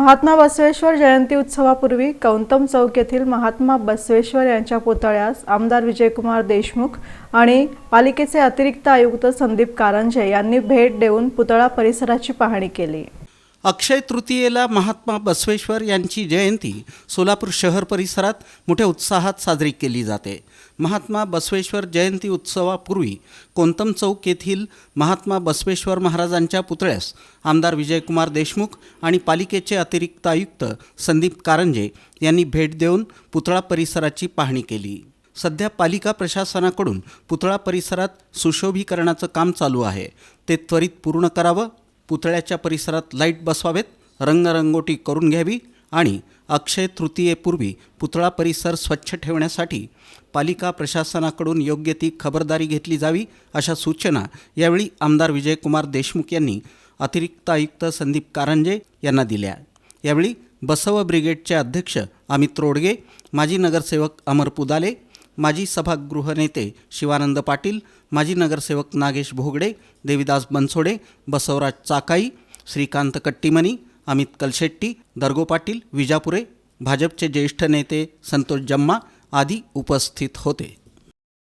महात्मा बसवेश्वर जयंती उत्सवापूर्वी कौंतम चौक येथील महात्मा बसवेश्वर यांच्या पुतळ्यास आमदार विजयकुमार देशमुख आणि पालिकेचे अतिरिक्त आयुक्त संदीप कारंजे यांनी भेट देऊन पुतळा परिसराची पाहणी केली. अक्षय तृतीयेला महात्मा बसवेश्वर यांची जयंती सोलापूर शहर परिसरात मोठ्या उत्साहात साजरी केली जाते. महात्मा बसवेश्वर जयंती उत्सवापूर्वी कोंतम चौक येथील महात्मा बसवेश्वर महाराजांच्या पुतळ्यास आमदार विजयकुमार देशमुख आणि पालिकेचे अतिरिक्त आयुक्त संदीप कारंजे यांनी भेट देऊन पुतळा परिसराची पाहणी केली. सध्या पालिका प्रशासनाकडून पुतळा परिसरात सुशोभीकरणाचं काम चालू आहे. ते त्वरित पूर्ण करावं पुतळ्याच्या परिसरात लाइट बसवावेत रंगरंगोटी करून घ्यावी आणि अक्षय तृतीयेपूर्वी पुतळा परिसर स्वच्छ ठेवण्यासाठी पालिका प्रशासनाकडून योग्य ती खबरदारी घेतली जावी अशा सूचना यावेळी आमदार विजयकुमार देशमुख यांनी अतिरिक्त आयुक्त संदीप कारंजे यांना दिल्या. यावेळी बसव ब्रिगेडचे अध्यक्ष अमित रोडगे माजी नगरसेवक अमर पुदाले माजी सभागृह नेते शिवानंद पाटील माजी नगरसेवक नागेश भोगडे देविदास बनसोडे बसवराज चाकाई श्रीकांत कट्टीमणी अमित कलशेट्टी दर्गो पाटील विजापुरे भाजपचे ज्येष्ठ नेते संतोष जम्मा आदी उपस्थित होते.